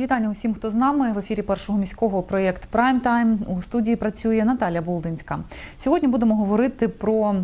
Вітання усім, хто з нами в ефірі першого міського проєкт Прайм Тайм. У студії працює Наталя Болдинська. Сьогодні будемо говорити про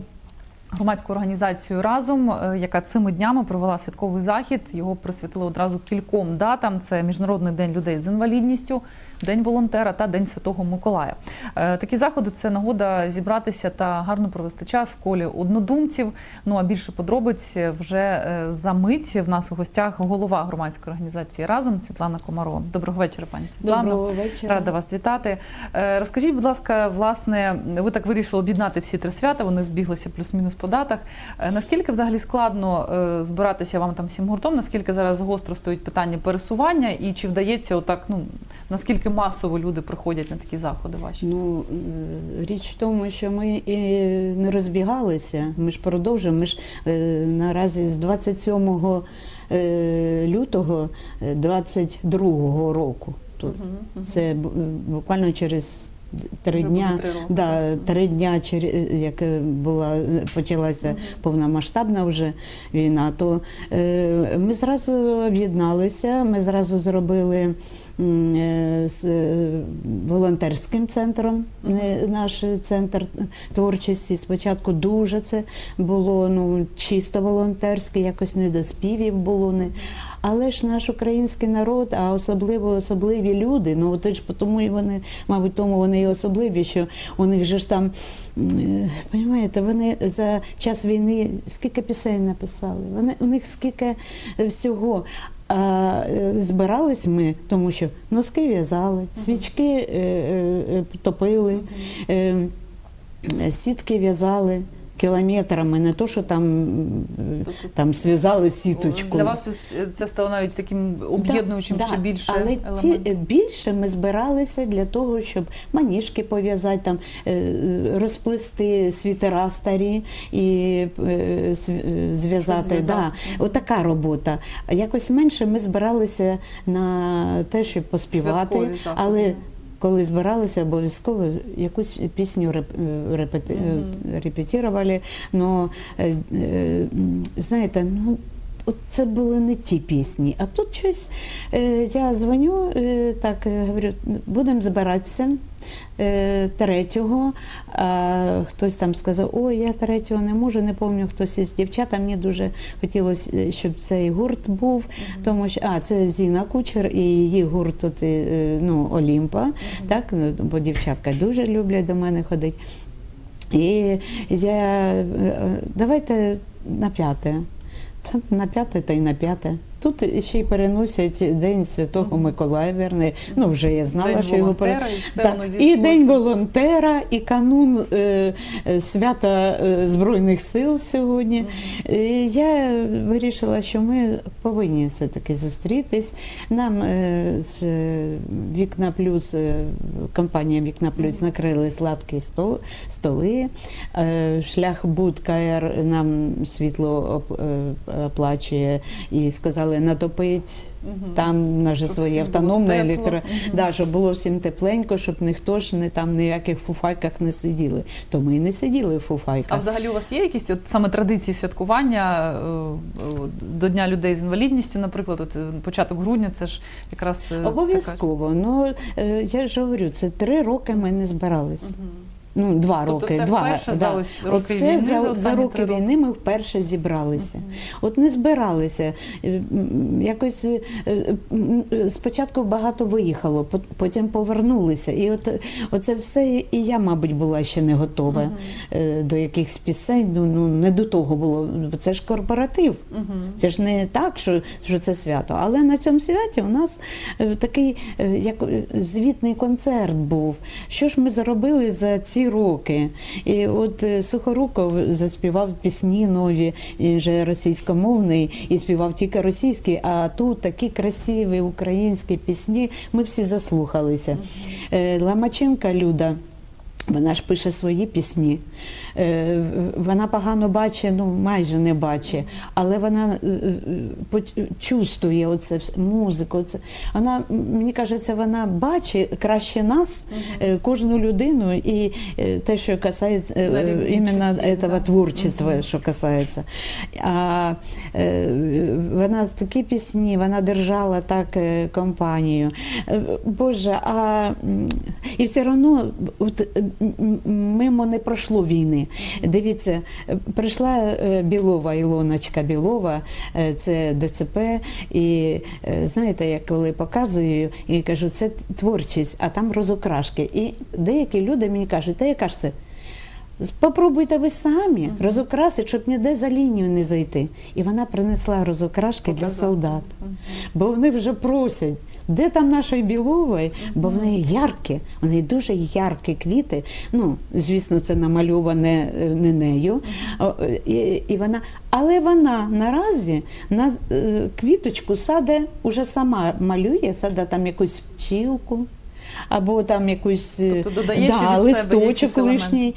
громадську організацію разом, е, яка цими днями провела святковий захід. Його присвятили одразу кільком датам: це Міжнародний день людей з інвалідністю, День волонтера та День Святого Миколая. Е, Такі заходи це нагода зібратися та гарно провести час в колі однодумців. Ну а більше подробиць вже е, за мить в нас у гостях голова громадської організації разом Світлана Комарова. Доброго вечора, пані Світлано. Доброго вечора. Рада вас вітати. Е, Розкажіть, будь ласка, власне, ви так вирішили об'єднати всі три свята. Вони збіглися плюс-мінус по датах. Наскільки взагалі складно збиратися вам там всім гуртом? Наскільки зараз гостро стоїть питання пересування, і чи вдається отак? Ну наскільки масово люди приходять на такі заходи? Ваші Ну, е, річ в тому, що ми і не розбігалися. Ми ж продовжуємо. Ми ж е, наразі з 27 е, лютого е, 22 року. Тут. Це буквально через три дня. три. Да, три дня, як була почалася повномасштабна вже війна, то е, ми зразу об'єдналися, ми зразу зробили. Е, з е, волонтерським центром е, наш центр творчості. Спочатку дуже це було ну чисто волонтерське, якось не до співів було не. Але ж наш український народ, а особливо особливі люди, ну от ж тому і вони, мабуть, тому вони і особливі, що у них же ж там, е, понімаєте, вони за час війни скільки пісень написали, вони у них скільки всього. А е, збирались ми, тому що носки в'язали, свічки е, е, топили, сітки в'язали. Кілометрами, не то, що там, там зв'язали сіточку. для вас це стало навіть таким об'єднуючим Да, ще да. більше Але ті елемент. е, більше ми збиралися для того, щоб маніжки пов'язати, там е, розплести світера старі і е, е, зв'язати. Да. Отака робота. Якось менше ми збиралися на те, щоб поспівати, але коли збиралися, обов'язково якусь пісню реп, е, репети, е, репетирували. Но, е, е, м, знаєте, ну. От це були не ті пісні. А тут щось е, я дзвоню, е, так е, говорю, будемо збиратися третього. А хтось там сказав, ой, я третього не можу, не пам'ятаю, хтось із дівчат. А Мені дуже хотілося, щоб цей гурт був, тому що а, це Зіна Кучер і її гурт тут, ну, Олімпа. Так, ну, бо дівчатка дуже люблять до мене ходити. І я давайте на п'яте. Це на п'яте та й на п'яте. Тут ще й переносять День Святого Миколая, верне. Ну, вже я знала, День що його пере- і все І. День волонтера, і канун е, е, свята е, Збройних сил сьогодні. Е, я вирішила, що ми повинні все-таки зустрітись. Нам е, з Вікна Плюс, компанія Вікна Плюс накрили сладкі сто- столи. Е, Шлях Буд КР нам світло оп- оплачує і сказали натопить. Мгм. Там Щоб своє автономне електро, Мгм. да, щоб було всім тепленько, щоб ніхто ж не там ніяких фуфайках не сиділи. То ми і не сиділи в фуфайках. А взагалі у вас є якісь от саме традиції святкування е, е, до Дня людей з інвалідністю, наприклад, от е, початок грудня, це ж якраз е, така- Обов'язково. Ну я ж говорю, це три роки ми не збиралися. Ну, два Тобто роки. це два, вперше да. за ось роки Оце війни, за за, роки війни ми вперше зібралися. От не збиралися. Е, Якось е, е, спочатку багато виїхало, потім повернулися. І от оце все, і я, мабуть, була ще не готова е, до якихось пісень. Ну, ну не до того було. Це ж корпоратив. Це ж не так, що, що це свято. Але на цьому святі у нас такий як звітний концерт був. Що ж ми зробили за ці роки? І от е, Сухоруков заспівав пісні нові, він вже російськомовний, і співав тільки російські, а тут такі красиві українські пісні. Ми всі заслухалися. Е, Ламаченка Люда. Вона ж пише свої пісні. Е, Вона погано бачить, ну майже не бачить, але вона е, е, чувствує оце музику. Оце. Вона, мені кажеться, вона бачить краще нас, кожну людину, і те, що касається іменно цього творчества, що касається. А вона з такі пісні, вона держала так компанію. Боже, а і все одно мимо не пройшло війни. Дивіться, прийшла е, Білова, Ілоночка Білова, е, це ДЦП, і е, знаєте, я коли показую і кажу, це творчість, а там розукрашки. І деякі люди мені кажуть, та яка ж це? Попробуйте ви самі розукрасити, щоб ніде за лінію не зайти. І вона принесла розукрашки для Показала. солдат. Бо вони вже просять, де там нашої білової, бо в неї яркі, в неї дуже яркі квіти. Ну, звісно, це намальоване е, не нею. І, і вона, але вона наразі на е, квіточку саде уже сама малює, саде там якусь пчілку. Або там якусь е, Тобто да, листочок якийсь елемент. лишній.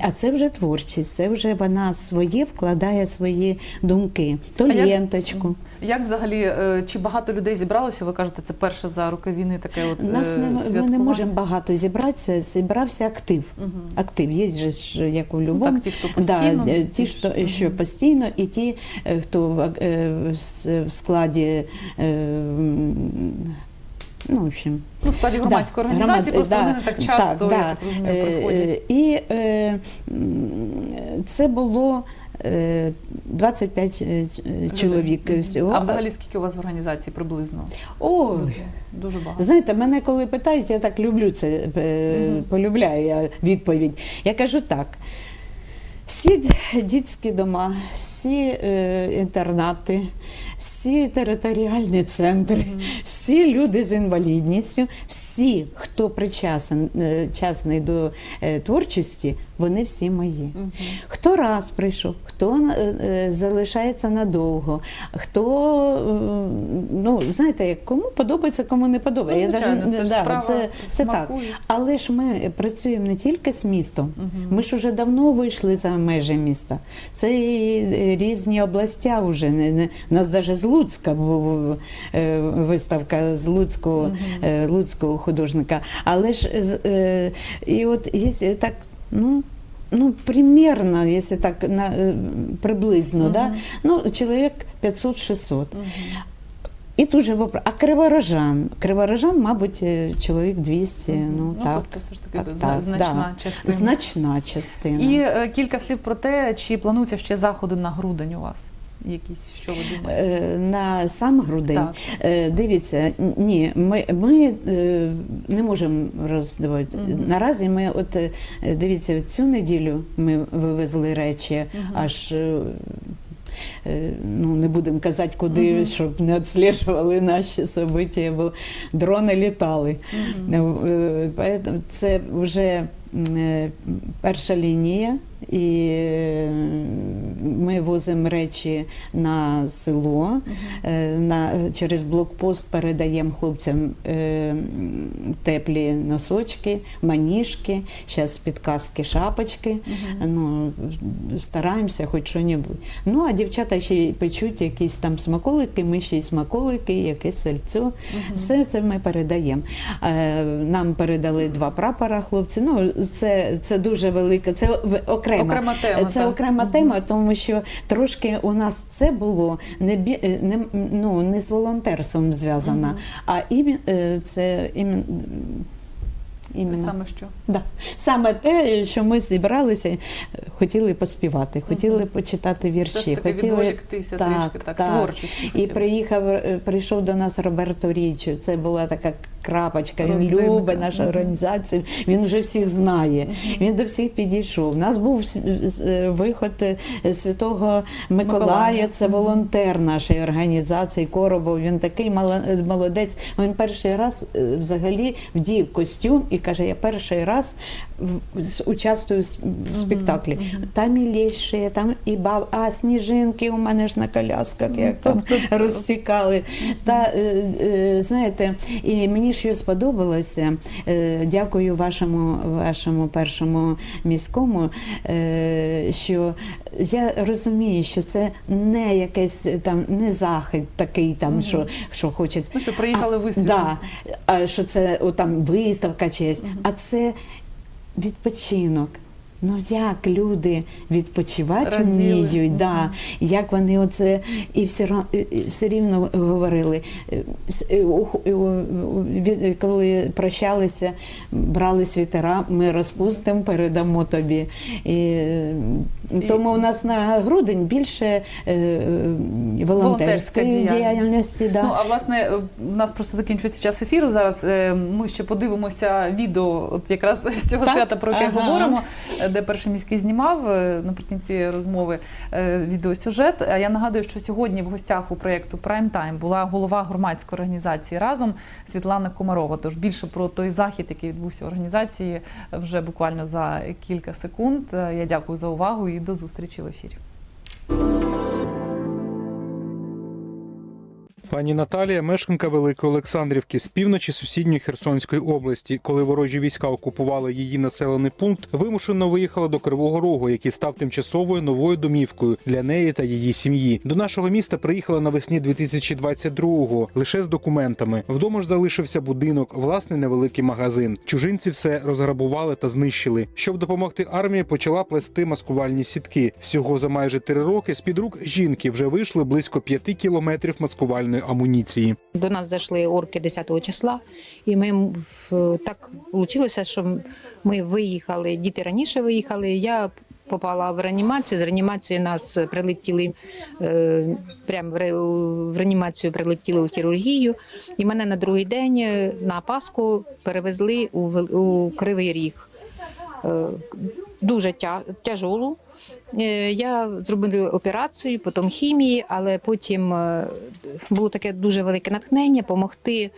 А це вже творчість, це вже вона своє вкладає свої думки, то А як- ленточку. Як взагалі, е, чи багато людей зібралося? Ви кажете, це перше за роки війни таке от нас е, не, ми не можемо багато зібратися, зібрався актив. Мгм. Актив є ж як у Ну, так, ті, хто постійно, да, ті що, що постійно, і ті, хто в складі. Е, Ну, в общем, Ну, в складі громадської Да, організації, громад- просто да, вони не так часто, да. я так розумію, Е, приходять. е, І е, це було е, 25 е, е, чоловік всього. А взагалі скільки у вас в організації приблизно? Ой, Дуже багато. Знаєте, мене коли питають, я так люблю це, е, полюбляю я відповідь. Я кажу так. Всі дітські дома, всі е, інтернати, всі територіальні центри, всі люди з інвалідністю, всі, хто причасен е, часний до е, творчості, вони всі мої. Мгм. Хто раз прийшов, хто е, е, залишається надовго, хто е, ну знаєте, кому подобається, кому не подобається. Ну, Я звичайно, даже- це да, справа це, це так. Але ж ми працюємо не тільки з містом. Мгм. Ми ж вже давно вийшли за межі міста. Це і різні областя вже. У нас навіть з Луцька був виставка з Луцького, е, луцького художника. Але ж і от якщо так, ну. Ну, примерно, якщо так на, е, приблизно, угу. да? ну, чоловік 500-600. Угу. І тут же вопрос. А криворожан? Криворожан, мабуть, е, чоловік 200, Мгм. ну, так. тобто все ж таки так, так, значна да. частина. Значна частина. І е, кілька слів про те, чи плануються ще заходи на грудень у вас? Якісь, що ви думаєте? Е, На сам грудень. Так. Е, Дивіться, ні, ми, ми е, не можемо роздавати. Мгм. Наразі ми, от дивіться, цю неділю ми вивезли речі Мгм. аж. Ну, не будемо казати, куди, Мгм. щоб не відслежували наші собиття, бо дрони літали. Е, поэтому Це вже перша лінія, і ми возимо речі на село. Е, На, через блокпост передаємо хлопцям е, теплі носочки, маніжки, зараз підказки, шапочки. Ну, стараємося хоч що-небудь. Ну, а дівчата ще печуть якісь там смаколики, ми ще й смаколики, якесь сальцо. Мгм. Все це ми передаємо. Е, Нам передали два прапора, хлопці. Ну, це, це дуже велика, це в- окрема. Окрема тема. Це так. окрема тема, тому що трошки у нас це було не, е, не, ну, не з волонтерством зв'язано, а е, це іменно. іменно. Саме що? Да. Саме те, що ми зібралися, е, хотіли поспівати, хотіли почитати вірші, таки хотіли відволіктися так, трішки, так, так. творчості. і приїхав, прийшов до нас Роберто Річо. Це була така крапочка. Він Родзинка. любить нашу організацію. Він вже всіх знає. Він до всіх підійшов. У нас був е, виход е, Святого Миколая. Це волонтер нашої організації. Коробов. Він такий е, молодець. Він перший раз взагалі вдів костюм і каже: Я перший раз участвую в спектаклі. Там і лєше, там і баб, а сніжинки у мене ж на колясках, як там розсікали. Та знаєте, і мені мені що сподобалося, е, дякую вашому, вашому першому міському, е, що я розумію, що це не якесь там не захід такий, там, що, що хочеться. Ну що приїхали ви. Да, а що це о, там виставка чиясь, а це відпочинок. Ну як люди відпочивати Раділи. вміють, да, як вони оце і все, і- все рівно говорили. Е, е, від- Коли прощалися, брали світера, ми розпустимо, передамо тобі. І, е, тому у нас на грудень більше е, е, Волонтерська волонтерської діяльності. Да. Ну а власне е, у нас просто закінчується час ефіру. Зараз Е, ми ще подивимося відео, от якраз з цього Так? свята, про яке Ага. говоримо, е, де перший міський знімав е, наприкінці розмови е, відеосюжет. Я нагадую, що сьогодні в гостях у проєкту Прайм-Тайм була голова громадської організації разом Світлана Комарова. Тож більше про той захід, який відбувся в організації, вже буквально за кілька секунд. Е, Я дякую за увагу і до зустрічі в ефірі. Пані Наталія, мешканка Великої Олександрівки з півночі сусідньої Херсонської області, коли ворожі війська окупували її населений пункт, вимушено виїхала до Кривого Рогу, який став тимчасовою новою домівкою для неї та її сім'ї. До нашого міста приїхала навесні 2022-го, лише з документами. Вдома ж залишився будинок, власний невеликий магазин. Чужинці все розграбували та знищили. Щоб допомогти армії, почала плести маскувальні сітки. Всього за майже три роки з під рук жінки вже вийшли близько п'яти кілометрів маскувальної амуніції. До нас зайшли орки 10 числа, і ми так вийшло, що ми виїхали. Діти раніше виїхали. Я попала в реанімацію. З реанімації нас прилетіли е, прямо в, реанімацію прилетіли у хірургію. І мене на другий день е, на Пасху перевезли у, Кривий Ріг. Дуже тя- тяжолу. Е, Я зробила операцію, потім хімії, але потім е, було таке дуже велике натхнення допомогти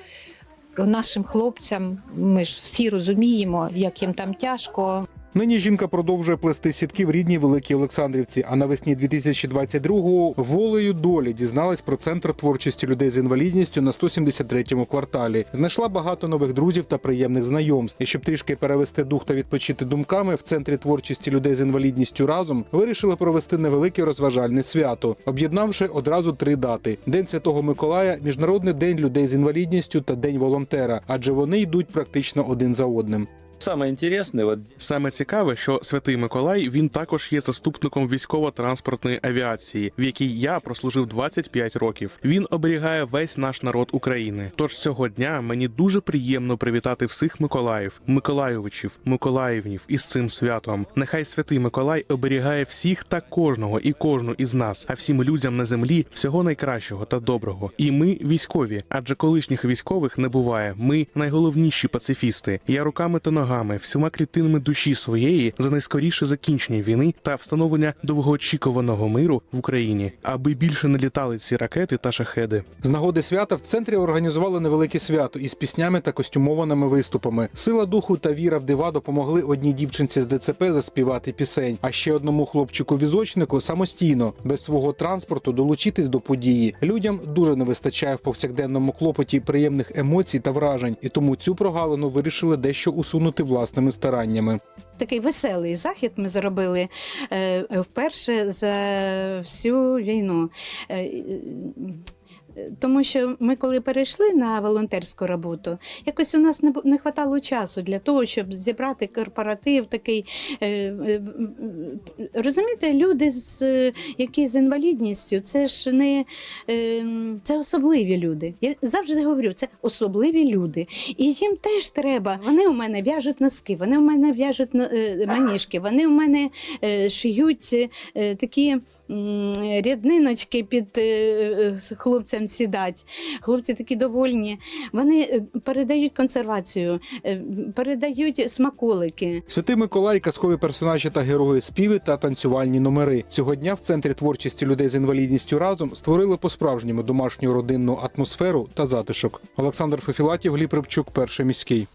нашим хлопцям. Ми ж всі розуміємо, як їм там тяжко. Нині жінка продовжує плести сітки в рідній Великій Олександрівці. А навесні 2022-го волею долі дізналась про центр творчості людей з інвалідністю на 173-му кварталі. Знайшла багато нових друзів та приємних знайомств. І щоб трішки перевести дух та відпочити думками, в центрі творчості людей з інвалідністю разом вирішили провести невелике розважальне свято, об'єднавши одразу три дати: День Святого Миколая, Міжнародний день людей з інвалідністю та День волонтера, адже вони йдуть практично один за одним. Самое интересное, вот Саме цікаве, що святий Миколай він також є заступником військово-транспортної авіації, в якій я прослужив 25 років. Він оберігає весь наш народ України. Тож цього дня мені дуже приємно привітати всіх Миколаїв, Миколайовичів, Миколаївнів із цим святом. Нехай святий Миколай оберігає всіх та кожного і кожну із нас, а всім людям на землі всього найкращого та доброго. І ми військові, адже колишніх військових не буває. Ми найголовніші пацифісти. Я руками та ногами, всіма клітинами душі своєї за найскоріше закінчення війни та встановлення довгоочікуваного миру в Україні, аби більше не літали ці ракети та шахеди. З нагоди свята в центрі організували невелике свято із піснями та костюмованими виступами. Сила духу та віра в дива допомогли одній дівчинці з ДЦП заспівати пісень, а ще одному хлопчику-візочнику самостійно без свого транспорту долучитись до події. Людям дуже не вистачає в повсякденному клопоті приємних емоцій та вражень, і тому цю прогалину вирішили дещо усунути власними стараннями. Такий веселий захід ми зробили е, вперше за всю війну. Тому що ми, коли перейшли на волонтерську роботу, якось у нас не не хватало часу для того, щоб зібрати корпоратив такий. е, е, Розумієте, люди, з, які з інвалідністю, це ж не е, це особливі люди. Я завжди говорю, це особливі люди. І їм теж треба. Вони у мене в'яжуть носки, вони у мене в'яжуть маніжки, вони у мене шиють такі. М, Рядниночки під е, е, хлопцям сідать. Хлопці такі довольні. Вони е, передають консервацію, передають смаколики. Святий Миколай, казкові персонажі та герої, співи та танцювальні номери. Цього дня в центрі творчості людей з інвалідністю разом створили по-справжньому домашню родинну атмосферу та затишок. Олександр Фефілатів, Гліб Рибчук, перший міський.